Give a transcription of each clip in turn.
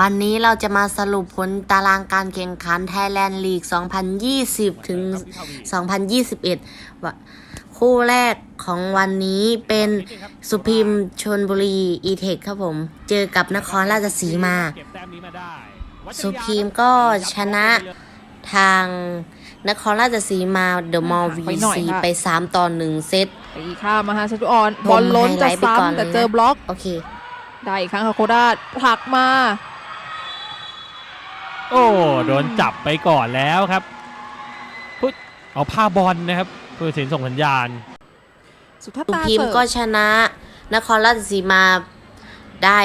วันนี้เราจะมาสรุปผลตารางการแข่งขัน Thailand League 2020 ถึง 2021ว่าคู่แรกของวันนี้เป็นสุพิมชนบุรีอีเทคครับผม เจอกับนครราชสีมาเก็บแต้มนี้มาได้สุพีมก็ชนะทางนครราชสีมาเดอะมอลไปวีหน่อยซีค่ะไป 3 ต่อ 1 เซตตีข้ามมาฮะชัตุออนผมบอลล้นจะไฮไลท์ไปก่อนซ้ำแต่เลยนะเจอบล็อก โอเค ได้อีกครั้งค่ะโคราชผลักมา โอ้โดนจับไปก่อนแล้วครับพุทเอาผ้าบอลนะครับผู้ตัดสินส่งสัญญาณ สุทัศสุตาพิมเสิร์ฟ ก็ชนะ นครราชสีมาได้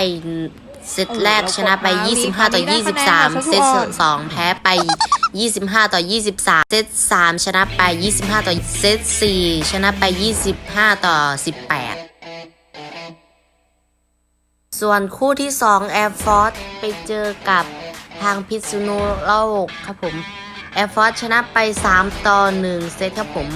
เซตแรกชนะไป25 ต่อ23 เซตสองแพ้ไป 25 ต่อ 23 เซต3ชนะไป 25 ต่อ เซต4ชนะไป 25 ต่อ 18 ส่วนคู่ที่ 2 Air Force ไปเจอกับ ทางพิษณุโลกครับผม Air Force ชนะไป 3 ต่อ 1 เซตครับผม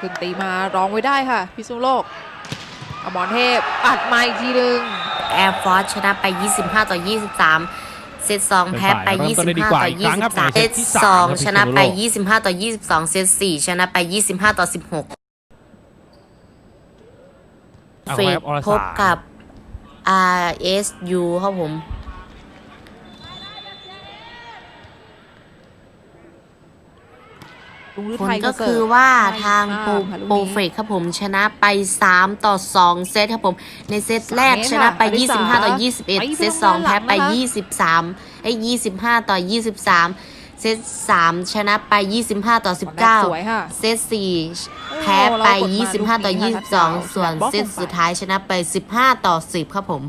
ขึ้นตีมาร้องไว้ได้ค่ะพิษณุโลกอมรเทพอัดมาอีกทีหนึ่ง Air Force ชนะไป 25 ต่อ 23เซต2แพ้ไปเริ่มต้นได้ดี25กว่าต่ออีกครั้งครับ23 เซตในเซตที่สามครับ2ชนะไปพิษณุโลก25 ต่อ 22 เซต4ชนะไป 25 ต่อ 16เอาเฟไว้ดครับอรพสาบกับ RSU ครับผม ลุงฤ ผลทัยก็เสิร์ฟคือว่าทางไม่โปรข้ามค่ะลูกนี้โปรเฟกครับผมชนะไป 3 ต่อ 2 เซตครับผม ในเซตแรกสามเมตรชนะไปค่ะอดิสา25 ต่อไป21 เซตตรง2แพ้ไปด้านหลังนะคะ23ไอ้25 ต่อ 23 เซต3ชนะไป 25 ต่อบอลแรกสวย19ค่ะเซต4แพ้ไปเรากดมา25 ต่อลูกนี้ค่ะทักษะ22 ส่วนบล็อกเซตลงไปสุดท้ายชนะไป 15 ต่อ 10 ครับผม